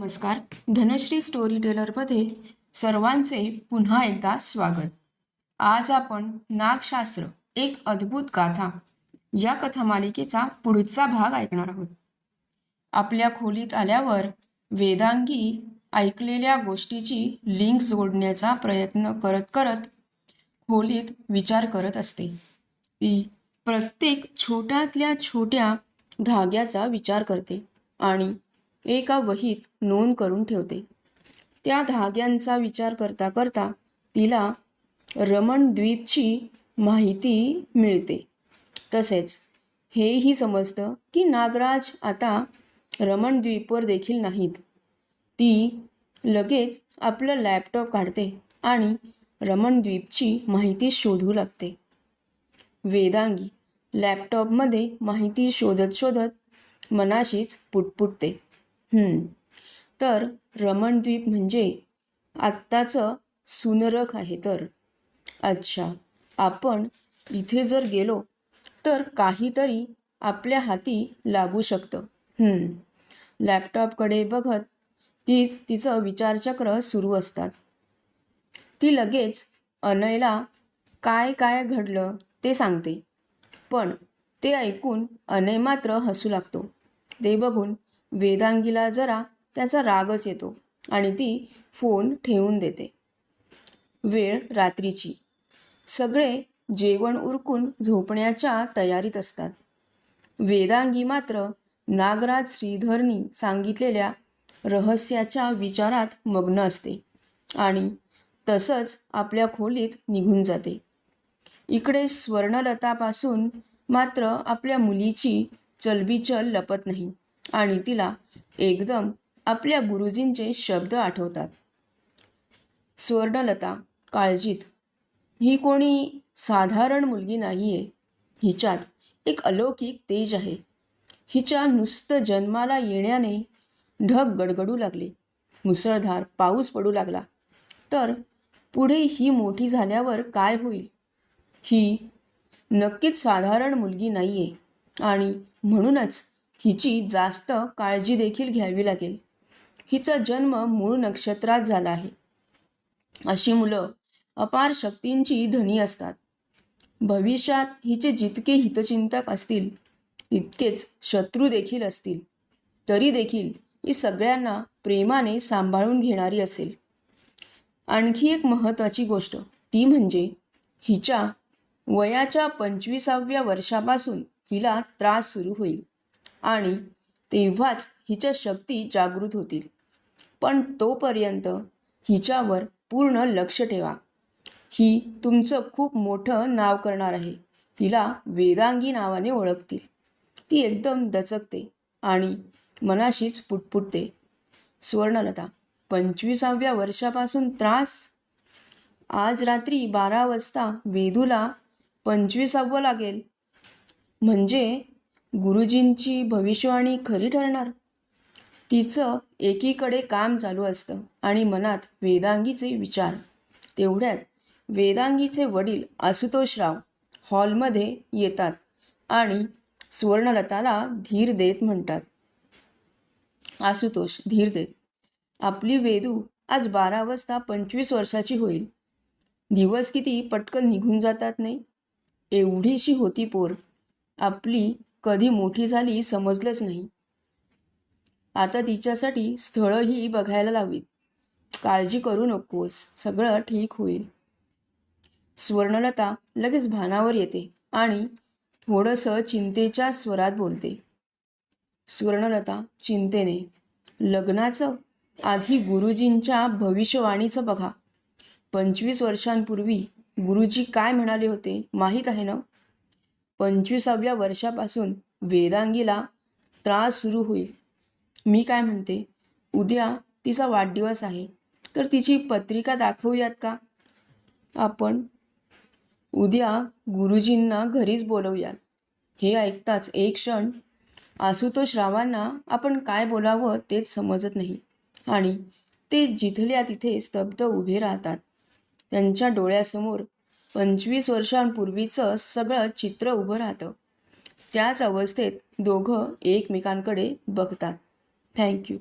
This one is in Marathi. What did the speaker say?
नमस्कार. धनश्री स्टोरी टेलरमध्ये सर्वांचे पुन्हा एकदा स्वागत. आज आपण नागशास्त्र एक अद्भुत गाथा या कथा मालिकेचा पुढचा भाग ऐकणार आहोत. आपल्या खोलीत आल्यावर वेदांगी ऐकलेल्या गोष्टीची लिंक जोडण्याचा प्रयत्न करत करत खोलीत विचार करत असते. ती प्रत्येक छोट्यातल्या छोट्या धाग्याचा विचार करते आणि एका वहीत नोंद करून ठेवते. त्या धाग्यांचा विचार करता करता तिला रमण द्वीपची माहिती मिळते. तसेच हेही समजतं की नागराज आता रमणद्वीपवर देखील नाहीत. ती लगेच आपलं लॅपटॉप काढते आणि रमणद्वीपची माहिती शोधू लागते. वेदांगी लॅपटॉपमध्ये माहिती शोधत शोधत मनाशीच पुटपुटते. तर रमणद्वीप म्हणजे आत्ताचं सुनरक आहे तर. अच्छा आपण इथे जर गेलो तर काहीतरी आपल्या हाती लागू शकतं. लॅपटॉपकडे बघत तीच तिचं विचारचक्र सुरू असतात. ती लगेच अनयला काय काय घडलं ते सांगते. पण ते ऐकून अनय मात्र हसू लागतो. ते बघून वेदांगीला जरा त्याचा रागच येतो आणि ती फोन ठेवून देते. वेळ रात्रीची. सगळे जेवण उरकून झोपण्याच्या तयारीत असतात. वेदांगी मात्र नागराज श्रीधरनी सांगितलेल्या रहस्याच्या विचारात मग्न असते आणि तसंच आपल्या खोलीत निघून जाते. इकडे स्वर्णलतापासून मात्र आपल्या मुलीची चलबिचल लपत नाही. आणि तिला एकदम आपल्या गुरुजींचे शब्द आठवतात. स्वर्णलता काळजीत. ही कोणी साधारण मुलगी नाही आहे हिच्यात एक अलौकिक तेज आहे. हिच्या नुसतं जन्माला येण्याने ढग गडगडू लागले. मुसळधार पाऊस पडू लागला. तर पुढे ही मोठी झाल्यावर काय होईल? ही नक्कीच साधारण मुलगी नाही आहे आणि म्हणूनच हिची जास्त काळजी देखील घ्यावी लागेल. हिचा जन्म मूळ नक्षत्रात झाला आहे. अशी मुलं अपार शक्तींची धनी असतात. भविष्यात हिचे जितके हितचिंतक असतील तितकेच शत्रू देखील असतील. तरी देखील ही सगळ्यांना प्रेमाने सांभाळून घेणारी असेल. आणखी एक महत्त्वाची गोष्ट ती म्हणजे हिच्या वयाच्या पंचवीसाव्या वर्षापासून हिला त्रास सुरू होईल. आणि तेव्हाच हिच्या शक्ती जागृत होतील. पण तोपर्यंत हिच्यावर पूर्ण लक्ष ठेवा. ही तुमचं खूप मोठं नाव करणार आहे. हिला वेदांगी नावाने ओळखतील. ती एकदम दचकते आणि मनाशीच पुटपुटते. स्वर्णलता पंचवीसाव्या वर्षापासून त्रास? आज रात्री बारा वाजता वेदूला पंचवीसावं लागेल. म्हणजे गुरुजींची भविष्यवाणी खरी ठरणार? तिचं एकीकडे काम चालू असतं आणि मनात वेदांगीचे विचार. तेवढ्यात वेदांगीचे वडील आशुतोषराव हॉलमध्ये येतात आणि स्वर्णलताला धीर देत म्हणतात. आशुतोष धीर देत आपली वेदू आज बारा वाजता पंचवीस वर्षाची होईल. दिवस किती पटकन निघून जातात नाही? एवढीशी होती पोर. आपली कधी मोठी झाली समजलंच नाही. आता तिच्यासाठी स्थळंही बघायला लावीत. काळजी करू नकोस सगळं ठीक होईल. स्वर्णलता लगेच भानावर येते आणि थोडंसं चिंतेच्या स्वरात बोलते. स्वर्णलता चिंतेने लग्नाचं आधी गुरुजींच्या भविष्यवाणीचं बघा. पंचवीस वर्षांपूर्वी गुरुजी काय म्हणाले होते माहीत आहे ना? पंचवीसाव्या वर्षापासून वेदांगीला त्रास सुरू होईल. मी काय म्हणते? उद्या तिचा वाढदिवस आहे. तर तिची पत्रिका दाखवूयात का? आपण उद्या गुरुजींना घरीच बोलवूयात. हे ऐकताच एक क्षण आशुतोष रावांना आपण काय बोलावं तेच समजत नाही आणि ते जिथल्या तिथे स्तब्ध उभे राहतात. त्यांच्या डोळ्यासमोर पंचवीस वर्षांपूर्वीचं सगळं चित्र उभं राहतं. त्याच अवस्थेत दोघं एकमेकांकडे बघतात. थँक्यू.